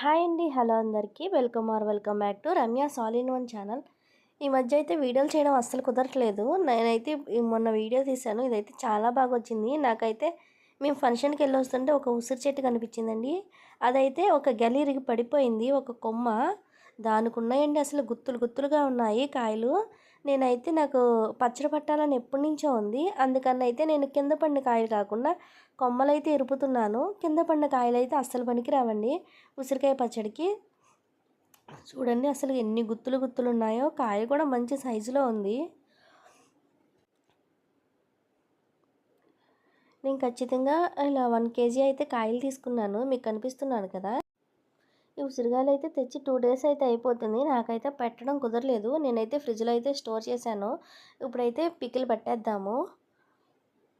Hi అండి hello అందరికీ. Welcome are welcome back to Ramya సాలిన్ వన్ ఛానల్. ఈ మధ్య అయితే వీడియోలు చేయడం అస్సలు కుదరట్లేదు. నేనైతే మొన్న వీడియో తీశాను. ఇదైతే చాలా బాగా వచ్చింది. నాకైతే మేము ఫంక్షన్కి వెళ్ళి వస్తుంటే ఒక ఉసిరి చెట్టు కనిపించిందండి. అదైతే ఒక గలీరికి పడిపోయింది. ఒక కొమ్మ. దానికి ఉన్నాయండి అసలు గుత్తులు గుత్తులుగా ఉన్నాయి కాయలు. నేనైతే నాకు పచ్చడి పట్టాలని ఎప్పటి నుంచో ఉంది. అందుకని అయితే నేను కింద పడిన కాయలు కాకుండా కొమ్మలైతే ఇరుపుతున్నాను. కింద పడిన కాయలు అయితే అస్సలు పనికి రావండి ఉసిరికాయ పచ్చడికి. చూడండి అసలు ఎన్ని గుత్తులు గుత్తులు ఉన్నాయో. కాయ కూడా మంచి సైజులో ఉంది. నేను ఖచ్చితంగా ఇలా వన్ కేజీ అయితే కాయలు తీసుకున్నాను. మీకు కనిపిస్తున్నాను కదా. ఈ ఉసిరికాయలు అయితే తెచ్చి టూ డేస్ అయితే అయిపోతుంది. నాకైతే పెట్టడం కుదరలేదు. నేనైతే ఫ్రిడ్జ్లో అయితే స్టోర్ చేశాను. ఇప్పుడైతే పికిల్ పెట్టేద్దాము.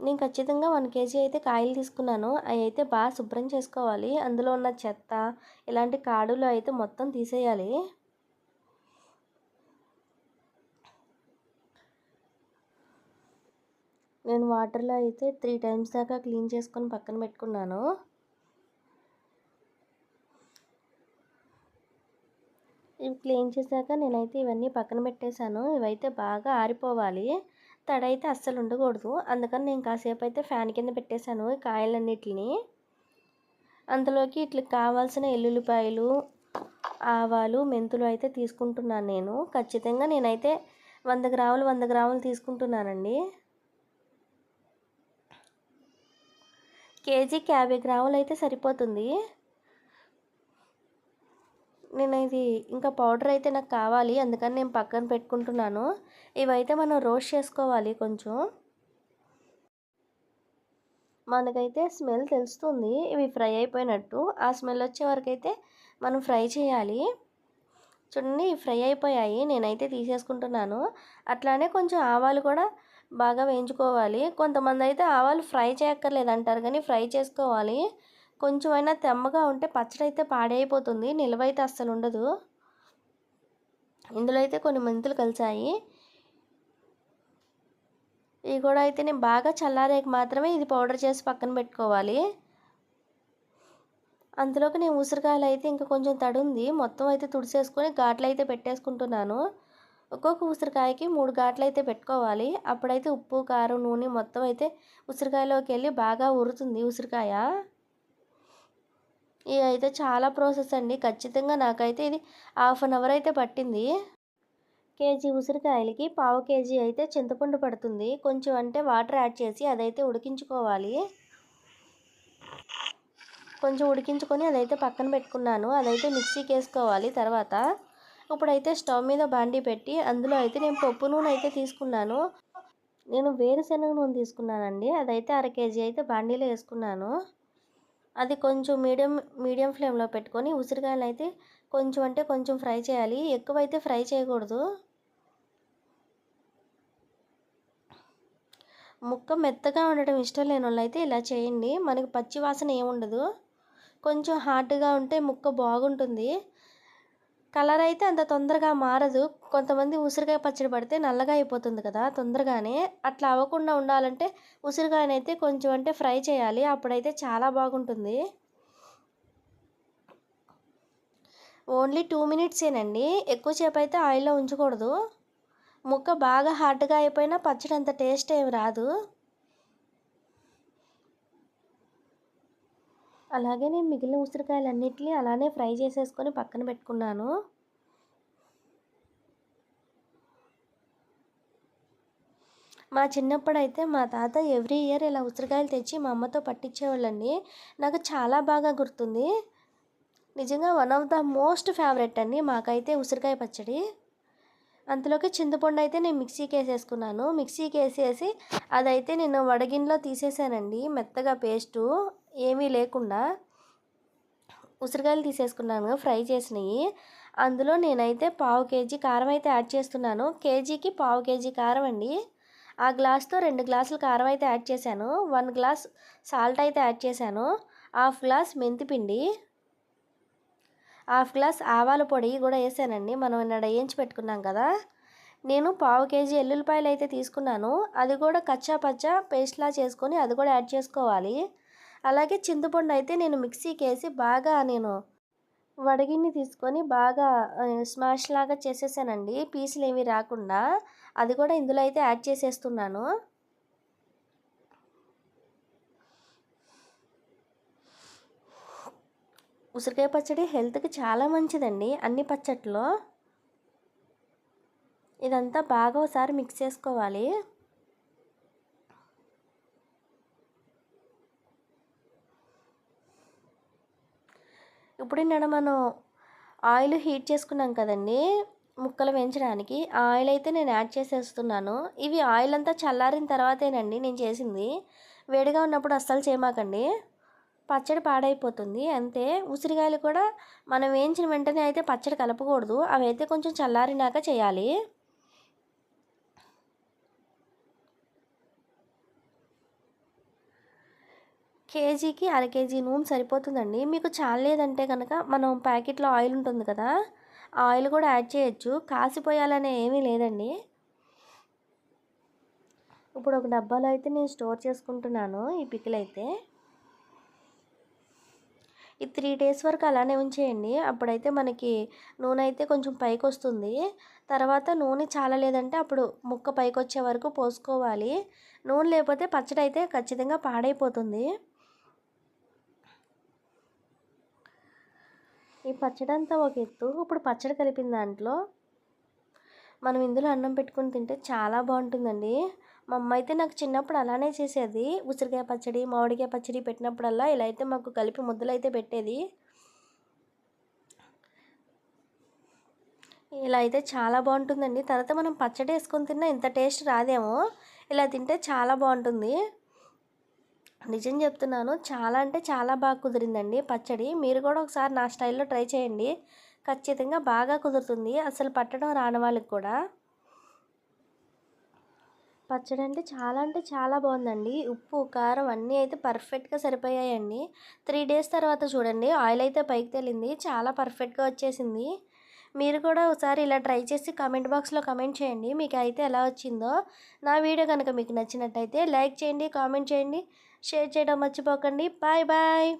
నేను ఖచ్చితంగా వన్ కేజీ అయితే కాయలు తీసుకున్నాను. అవి అయితే బాగా శుభ్రం చేసుకోవాలి. అందులో ఉన్న చెత్త ఇలాంటి కాడులు అయితే మొత్తం తీసేయాలి. నేను వాటర్లో అయితే త్రీ టైమ్స్ దాకా క్లీన్ చేసుకొని పక్కన పెట్టుకున్నాను. ఇవి క్లీన్ చేశాక నేనైతే ఇవన్నీ పక్కన పెట్టేశాను. ఇవైతే బాగా ఆరిపోవాలి. తడైతే అస్సలు ఉండకూడదు. అందుకని నేను కాసేపు అయితే ఫ్యాన్ కింద పెట్టేశాను ఈ కాయలన్నిటిని. అందులోకి ఇట్లా కావాల్సిన ఎల్లుల్లిపాయలు ఆవాలు మెంతులు అయితే తీసుకుంటున్నాను నేను. ఖచ్చితంగా నేనైతే వంద గ్రాములు వంద గ్రాములు తీసుకుంటున్నానండి. కేజీకి యాభై గ్రాములు అయితే సరిపోతుంది. నేను ఇది ఇంకా పౌడర్ అయితే నాకు కావాలి అందుకని నేను పక్కన పెట్టుకుంటున్నాను. ఇవైతే మనం రోస్ట్ చేసుకోవాలి కొంచెం. మనకైతే స్మెల్ తెలుస్తుంది ఇవి ఫ్రై అయిపోయినట్టు. ఆ స్మెల్ వచ్చే వరకు అయితే మనం ఫ్రై చేయాలి. చూడండి ఫ్రై అయిపోయాయి నేనైతే తీసేసుకుంటున్నాను. అట్లానే కొంచెం ఆవాలు కూడా బాగా వేయించుకోవాలి. కొంతమంది అయితే ఆవాలు ఫ్రై చేయక్కర్లేదు అంటారు కానీ ఫ్రై చేసుకోవాలి. కొంచెమైనా తెమ్మగా ఉంటే పచ్చడి అయితే పాడైపోతుంది నిలవైతే అస్సలు ఉండదు. ఇందులో అయితే కొన్ని మెంతులు కలిసాయి ఇవి కూడా అయితే నేను బాగా చల్లారేకి మాత్రమే ఇది పౌడర్ చేసి పక్కన పెట్టుకోవాలి. అందులోకి నేను ఉసిరికాయలు అయితే ఇంకా కొంచెం తడుంది మొత్తం అయితే తుడిసేసుకొని ఘాట్లు అయితే పెట్టేసుకుంటున్నాను. ఒక్కొక్క ఉసిరికాయకి మూడు ఘాట్లు అయితే పెట్టుకోవాలి. అప్పుడైతే ఉప్పు కారం నూనె మొత్తం అయితే ఉసిరికాయలోకి వెళ్ళి బాగా ఉరుతుంది ఉసిరికాయ. ఇది అయితే చాలా ప్రాసెస్ అండి. ఖచ్చితంగా నాకైతే ఇది హాఫ్ అన్ అవర్ అయితే పట్టింది. కేజీ ఉసిరికాయలకి పావు కేజీ అయితే చింతపండు పడుతుంది. కొంచెం అంటే వాటర్ యాడ్ చేసి అదైతే ఉడికించుకోవాలి. కొంచెం ఉడికించుకొని అదైతే పక్కన పెట్టుకున్నాను. అదైతే మిక్సీకి వేసుకోవాలి తర్వాత. ఇప్పుడైతే స్టవ్ మీద బాండీ పెట్టి అందులో అయితే నేను పప్పు నూనె అయితే తీసుకున్నాను. నేను వేరుశనగ నూనె తీసుకున్నానండి. అదైతే అర కేజీ అయితే బాండీలో వేసుకున్నాను. అది కొంచెం మీడియం మీడియం ఫ్లేమ్లో పెట్టుకొని ఉసిరికాయలు అయితే కొంచెం అంటే కొంచెం ఫ్రై చేయాలి. ఎక్కువ అయితే ఫ్రై చేయకూడదు. ముక్క మెత్తగా ఉండటం ఇష్టం లేని వాళ్ళు అయితే ఇలా చేయండి. మనకి పచ్చి వాసన ఏముండదు. కొంచెం హార్డ్గా ఉంటే ముక్క బాగుంటుంది. కలర్ అయితే అంత తొందరగా మారదు. కొంతమంది ఉసిరికాయ పచ్చడి పడితే నల్లగా అయిపోతుంది కదా తొందరగానే. అట్లా అవ్వకుండా ఉండాలంటే ఉసిరికాయనైతే కొంచెం అంటే ఫ్రై చేయాలి. అప్పుడైతే చాలా బాగుంటుంది. ఓన్లీ టూ మినిట్సేనండి. ఎక్కువసేపు అయితే ఆయిల్లో ఉంచకూడదు. ముక్క బాగా హార్డ్గా అయిపోయినా పచ్చడి అంత టేస్ట్ ఏమి రాదు. అలాగే నేను మిగిలిన ఉసిరికాయలన్నిటిని అలానే ఫ్రై చేసేసుకొని పక్కన పెట్టుకున్నాను. మా చిన్నప్పుడు అయితే మా తాత ఎవ్రీ ఇయర్ ఇలా ఉసిరికాయలు తెచ్చి మా అమ్మతో పట్టించేవాళ్ళండి. నాకు చాలా బాగా గుర్తుంది. నిజంగా one of the most favourite అండి మాకైతే ఉసిరికాయ పచ్చడి. అంతలోకి చింతపండు అయితే నేను మిక్సీకి వేసేసుకున్నాను మిక్సీకి వేసేసి అదైతే నేను వడగిన్లో తీసేసానండి మెత్తగా పేస్టు. ఏమీ లేకుండా ఉసిరికాయలు తీసేసుకున్నాను ఫ్రై చేసినవి. అందులో నేనైతే పావు కేజీ కారం అయితే యాడ్ చేస్తున్నాను. కేజీకి పావు కేజీ కారం అండి. ఆ గ్లాస్తో రెండు గ్లాసులు కారం అయితే యాడ్ చేశాను. వన్ గ్లాస్ సాల్ట్ అయితే యాడ్ చేశాను. హాఫ్ గ్లాస్ మెంతిపిండి హాఫ్ గ్లాస్ ఆవాల పొడి కూడా వేసానండి. మనం ఇక్కడ వేయించి పెట్టుకున్నాం కదా. నేను పావు కేజీ ఎల్లుల్లిపాయలు అయితే తీసుకున్నాను. అది కూడా కచ్చా పచ్చా పేస్ట్లా చేసుకొని అది కూడా యాడ్ చేసుకోవాలి. అలాగే చింతపండు అయితే నేను మిక్సీకి వేసి బాగా నేను వడగిన్ని తీసుకొని బాగా స్మాష్ లాగా చేసేసానండి. పీసులు ఏమీ రాకుండా. అది కూడా ఇందులో అయితే యాడ్ చేసేస్తున్నాను. ఉసిరికాయ పచ్చడి హెల్త్కి చాలా మంచిదండి అన్ని పచ్చట్లో. ఇదంతా బాగా ఒకసారి మిక్స్ చేసుకోవాలి. ఇప్పుడు నేను మనం ఆయిల్ హీట్ చేసుకున్నాం కదండి ముక్కలు వేయించడానికి. ఆయిల్ అయితే నేను యాడ్ చేసేస్తున్నాను. ఇవి ఆయిల్ అంతా చల్లారిన తర్వాతేనండి నేను చేసింది. వేడిగా ఉన్నప్పుడు అస్సలు చేయమాకండి. పచ్చడి పాడైపోతుంది అంతే. ఉసిరికాయలు కూడా మనం వేయించిన వెంటనే అయితే పచ్చడి కలపకూడదు. అవి అయితే కొంచెం చల్లారినాక చేయాలి. కేజీకి అర కేజీ నూనె సరిపోతుందండి. మీకు చాలేదంటే కనుక మనం ప్యాకెట్లో ఆయిల్ ఉంటుంది కదా ఆ ఆయిల్ కూడా యాడ్ చేయొచ్చు. కాసిపోయాలనే ఏమీ లేదండి. ఇప్పుడు ఒక డబ్బాలో అయితే నేను స్టోర్ చేసుకుంటున్నాను ఈ పికిల్ అయితే. ఈ త్రీ డేస్ వరకు అలానే ఉంచేయండి. అప్పుడైతే మనకి నూనె అయితే కొంచెం పైకి వస్తుంది. తర్వాత నూనె చాలా లేదంటే అప్పుడు ముక్క పైకి వచ్చే వరకు పోసుకోవాలి. నూనె లేకపోతే పచ్చడి అయితే ఖచ్చితంగా పాడైపోతుంది. ఈ పచ్చడి అంతా ఒక ఎత్తు. ఇప్పుడు పచ్చడి కలిపిన దాంట్లో మనం ఇందులో అన్నం పెట్టుకుని తింటే చాలా బాగుంటుందండి. మా అమ్మ అయితే నాకు చిన్నప్పుడు అలానే చేసేది. ఉసిరికాయ పచ్చడి మామిడికాయ పచ్చడి పెట్టినప్పుడల్లా ఇలా అయితే మాకు కలిపి ముద్దలు అయితే పెట్టేది. ఇలా అయితే చాలా బాగుంటుందండి. తర్వాత మనం పచ్చడి వేసుకొని తిన్నా ఇంత టేస్ట్ రాదేమో. ఇలా తింటే చాలా బాగుంటుంది. నిజం చెప్తున్నాను చాలా అంటే చాలా బాగా కుదిరిందండి పచ్చడి. మీరు కూడా ఒకసారి నా స్టైల్లో ట్రై చేయండి. ఖచ్చితంగా బాగా కుదురుతుంది. అసలు పట్టడం రాని వాళ్ళకి కూడా. పచ్చడి అంటే చాలా అంటే చాలా బాగుందండి. ఉప్పు కారం అన్నీ అయితే పర్ఫెక్ట్గా సరిపోయాయండి. త్రీ డేస్ తర్వాత చూడండి ఆయిల్ అయితే పైకి తేలింది. చాలా పర్ఫెక్ట్గా వచ్చేసింది. మీరు కూడా ఒకసారి ఇలా ట్రై చేసి కామెంట్ బాక్స్లో కమెంట్ చేయండి మీకు అయితే ఎలా వచ్చిందో. నా వీడియో కనుక మీకు నచ్చినట్టయితే లైక్ చేయండి కామెంట్ చేయండి. షేర్ చేయడం మర్చిపోకండి. Bye bye.